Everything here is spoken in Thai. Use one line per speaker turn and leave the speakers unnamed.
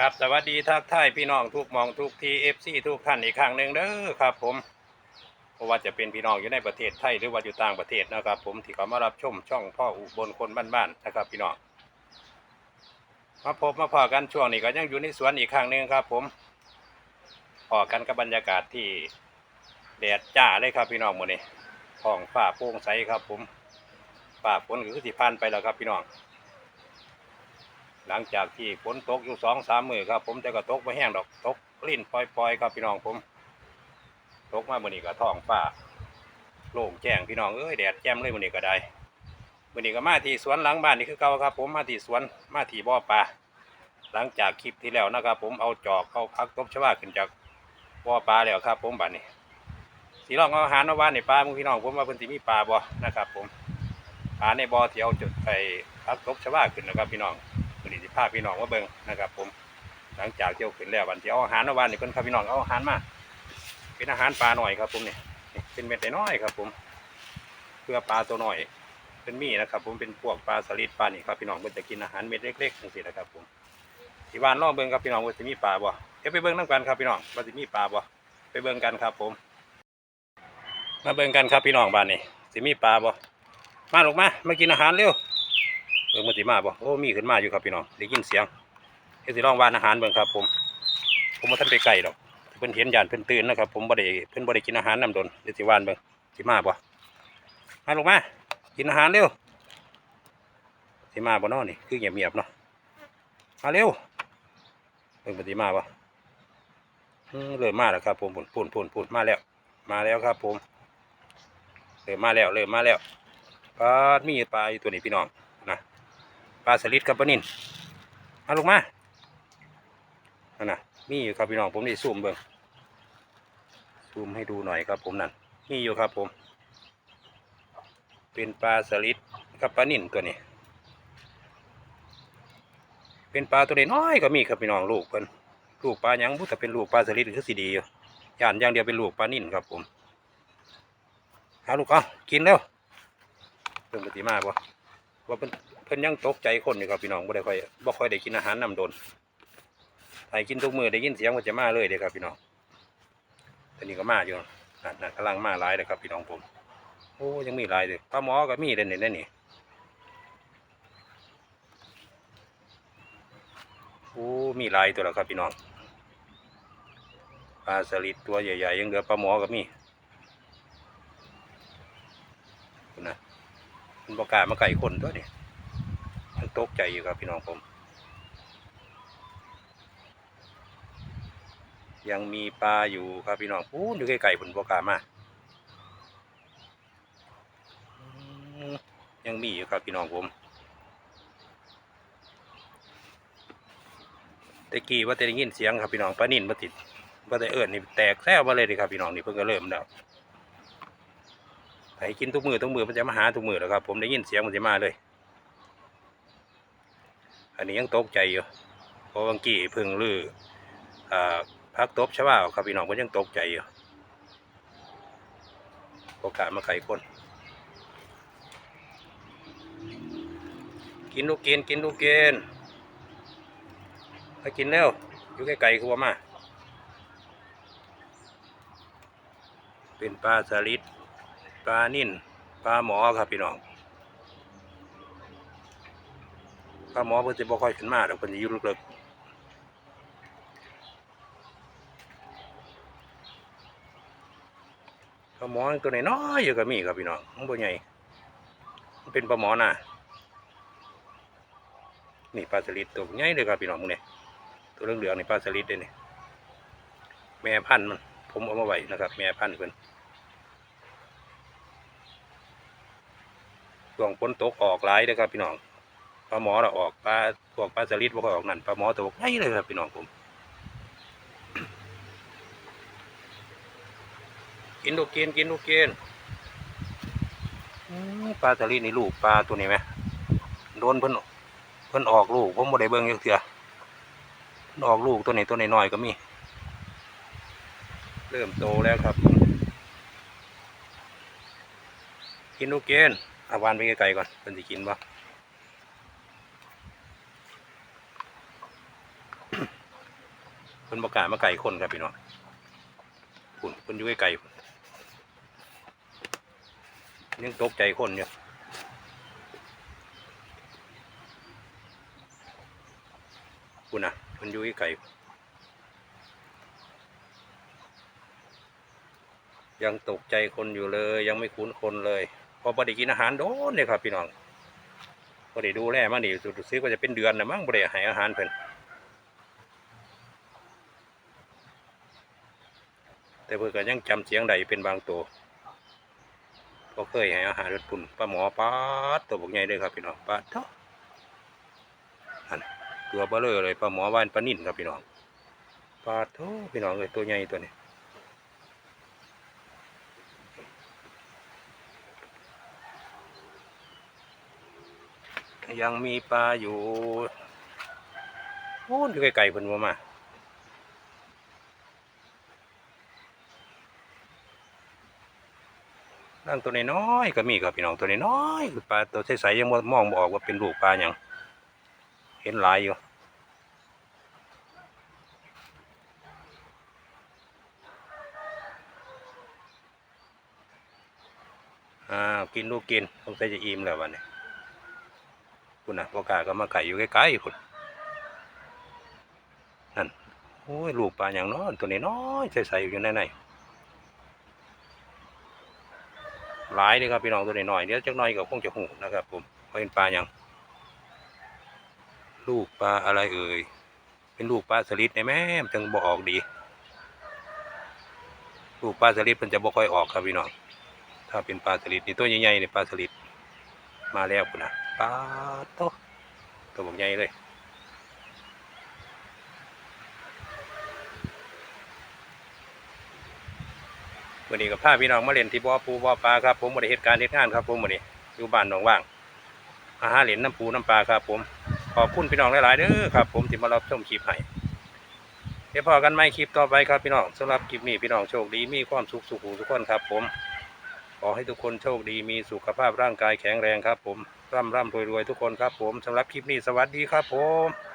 ครับสวัสดีทักทายพี่น้องทุกมองทุกทีเอฟซีทุกท่านอีกครั้งหนึ่งเด้อครับ ผมเพราะว่าจะเป็นพี่น้องอยู่ในประเทศไทยหรือว่าอยู่ต่างประเทศนะครับ ผมที่เขามารับชมช่องพ่ออุบลคนบ้านๆนะครับ พี่น้องมาพบมาพอกันช่วงนี้ก็ยังอยู่ในสวนอีกครั้งหนึ่งครับ ผมพอกันกับบรรยากาศที่แดดจ้าเลยครับพี่น้องหมดนี่ท้องฟ้าโปร่งใสครับ ผมฟ้าฝนก็คือที่ผ่านไปแล้วครับพี่น้อง หลังจากที่ฝนตกอยู่สองสามมือครับ ผมแต่ก็ตกไม่แห้งดอกตกลิ่นปล่อยๆครับพี่น้องผม ตกมามื่อนี้ก็ท้องฟ้าโล่งแจ้งพี่น้องเอ้ยแดดแจ่มเลยมื่อนี้ก็ได้มื่อนี้ก็มาที่สวนหลังบ้านนี่คือเก่าครับ ผมมาที่สวนมาที่บ่อปลาหลังจากคลิปที่แล้วนะครับ ผมเอาจอกเอาพักตบชวาขึ้นจากบ่อปลาแล้วครับ ผมบัดนี้สีลองเอาอาหารมาว่านในปลาหมึงพี่น้องผมว่าเพิ่นสิมีปลาบ่นะครับ ผมปลาในบ่อที่เอาจุดไปพักตบชวาขึ้นนะครับพี่น้อง วันนี้สิพาพี่น้องมาเบิ่งนะครับ ผม หลังจากเที่ยวขึ้นแล้ววันที่เอาอาหารมาวันนี่เพิ่นพาพี่น้องเอาอาหารมา เป็นอาหารปลาหน่อยครับ ผมเนี่นี่เป็นเม็ดน้อยครับ ผม เพื่อปลาตัวหน่อยเป็นมีนะครับ ผมเป็นพวกปลาสลิดปลานี่ครับพี่น้องเพิ่นจะกินอาหารเม็ดเล็กๆจังซี่นะครับ ผมที่บ้านลองเบิ่งครับพี่น้องว่าสิมีปลาบ่เดี๋ยวไปเบิ่งนํกันครับพี่น้องว่าสิมีปลาบ่ไปเบิ่งกันครับ ผม มาเบิ่งกันครับพี่น้องบ้านนี่สิมีปลาบ่มาลูกมามากินอาหารเร็ว เบิ่งมันสิมาบ่โอ้มีขึ้นมาอยู่ครับพี่น้องได้ยินเสียงเฮ็ดสิลองวานอาหารเบิ่งครับ ผม ผมบ่ทันไปไกลดอกเพิ่นเห็นยานเพิ่นตื่นนะครับ ผมบ่ได้เพิ่นบ่ได้กินอาหารนํดนเดี๋ยวสิวานเบิ่งสิมาบ่มาลงมากินอาหารเร็วสิมาบ่เนาะนี่คือเงียบๆเนาะมาเร็วเบิ่งมันสิมาบ่อืมเริ่มมาแล้วครับผมปุ่นปุ่นปุ่นปุ่นมาแล้ว มาแล้วครับ ผมเริ่มมาแล้วเริ่มมาแล้วปลาดมีปลาอยู่ตัวนี้พี่น้อง ปลาสลิดกับปลานินมาลงมานั่นนะมีอยู่ครับพี่น้องผมได้ซูมเบิ่งซูมให้ดูหน่อยครับผมนั่นมีอยู่ครับผม เป็นปลาสลิดกับปลานินตัวนี้ เป็นปลาตัวเล็กน้อยก็มีครับพี่น้องลูกเพิ่นลูกปลาหยังพุแต่เป็นลูกปลาสลิดคือสีดีอยู่ย่านอย่างเดียวเป็นลูกปลานินครับผมหาลูกเอากินแล้วเพิ่งปฏิมาบ่ ว่าเพิ่นเพิ่นยังตกใจคนอยู่ครับพี่น้องบ่ได้ค่อยบ่ค่อยได้กินอาหารนำโดนถ้าให้กินทุกมือได้ยินเสียงมันจะมาเลยเด้ครับพี่น้องตอนนี้ก็มาอยู่นั่นนั่นกำลังมาหลายเลยครับพี่น้องผมโอ้ยังมีหลายเลยปลาหมอก็มีเด่นๆนั่นนี่โอ้มีหลายตัวแล้วครับพี่น้องปลาสลิดตัวใหญ่ๆยังเหลือปลาหมอก็มีคุณนะ มันบอกล้ามาไก่คนตัวนี่มันตกใจอยู่ครับพี่น้องผม ยังมีปลาอยู่ครับพี่น้องปูนอยู่ใกล้ๆผลบอกล้ามายังมีอยู่ครับพี่น้องผมตะกี้ว่าจะได้ยินเสียงครับพี่น้องปลานิ่นมาติดว่าแต่เอิญนี่แตกแซวมาเลยดิครับพี่น้องนี่เพิ่งก็เริ่มแล้ว ให้กินทุกมือทุกมือมันจะมาหาทุกมือแล้วครับ ผมได้ยินเสียงมันจะมาเลย อันนี้ยังตกใจอยู่เพราะวังกี้พิ่งลืออ่าพักตบใช่ป่าครับพี่น้องก็ยังตกใจอยู่โอกาสมาไข่คนกินลูกเกนกินลูกเกนไปกินแล้วอยู่ใกล้ๆคือว่ามา เป็นปลาสลิด ปลานิ่นปลาหมอครับพี่น้องปลาหมอเพิ่นจะบ่ค่อยขึ้นมาดอกเพิ่นจะอยู่ลึกๆปลาหมอตัวน้อยๆอยู่ก็มีครับพี่น้องมันบ่ใหญ่มันเป็นปลาหมอน่ะนี่ปลาสลิดตัวใหญ่เลยครับพี่น้องมึงเนี่ยตัวเหลืองๆนี่ปลาสลิดเด้นี่แม่พันธุ์มัน ผมเอามาไว้นะครับ แม่พันธุ์เพิ่น ช่วงฝนตกออกหลายเลยครับพี่น้องปลาหมอเราออกปลาพวกปลาสลิดพวกออกนั่นปลาหมอตัวใหญ่เลยครับพี่น้องผมกินลูกกินกินลูกกินปลาสลิดนี่ลูกปลาตัวนี้ไหมโดนเพิ่นเพิ่นออกลูกผมบ่ได้เบิ่งจักเทื่อเพิ่นออกลูกตัวนี้ตัวน้อยก็มี เริ่มโตแล้วครับกินลูกกิน เอาวานไปไกลๆก่อนเป็นสิกินบ่เพิ่นบ่กล้ามาไก่คนครับพี่น้องพุ่นเพิ่นอยู่ไกลๆยังตกใจคนอยู่พุ่นน่ะเพิ่นอยู่ไกลยังตกใจคนอยู่เลย ยังไม่คุ้นคนเลย พอบ่ได้กินอาหารโดนเลยครับพี่น้องบ่ได้ดูแลมานี่สุดซื้อก็จะเป็นเดือนนะมั้งบ่ได้ให้อาหารเพิ่นแต่เพื่อก็ยังจำเสียงใดเป็นบางตัวก็เคยให้อาหารรถปุ่นปลาหมอปลาดตัวบกใหญ่เลยครับพี่น้องปลาดเท่าอันตัวเบลเลอเลยปลาหมอว่านปลานิ่นครับพี่น้องปลาดเท่าพี่น้องเลยตัวใหญ่ตัวนี้ ยังมีปลาอยู่โอ้ยอยู่ไกลๆเพิ่นบ่มานั่งตัวน้อยๆก็มีครับพี่น้องตัวน้อยๆคือปลาตัวใสๆยังมองบออกว่าเป็นลูกปลาอย่างเห็นหลายอยู่อ่าวกินลูกกินสงสัยจะอิ่มแล้ววันนี้ คุณนะพ่อกาก็มาไก่อยู่ใกล้ๆคุณนั่นโอ้ยลูกปลาอย่างน้อยตัวนี้น้อยใสๆอยู่ในในหลายเลยครับพี่น้องตัวน้อยเดี๋ยวจักหน่อยก็คงจะหูนะครับ ผมเป็นปลาอย่างลูกปลาอะไรเอ่ยเป็นลูกปลาสลิดในแม่มันจึงบ่ออกดี ลูกปลาสลิดมันจะบ่ค่อยออกครับพี่น้องถ้าเป็นปลาสลิดนี่ตัวใหญ่ๆนี่ปลาสลิดมาแล้วคุณนะ ปลาโตตัวบกใหญ่เลยวันนี้กับพาพี่น้องมาเล่นที่บ่อปูบ่อปลาครับผมบริเหตุการณ์เหตุงานครับผมวันนี้อยู่บ้านหนองว่างอาหารเหล่นน้ำปูน้ำปลาครับ ผมขอบคุณพี่น้องหลายๆเด้อครับผมที่มารับชมคลิปให้เดี๋ยวพอกันไหมคลิปต่อไปครับพี่น้องสำหรับคลิปนี้พี่น้องโชคดีมีความสุขสุขทุกคนครับ ผมขอให้ทุกคนโชคดีมีสุขภาพร่างกายแข็งแรงครับ ผม ร่ำร่ำรวยรวยทุกคนครับผมสำหรับคลิปนี้สวัสดีครับผม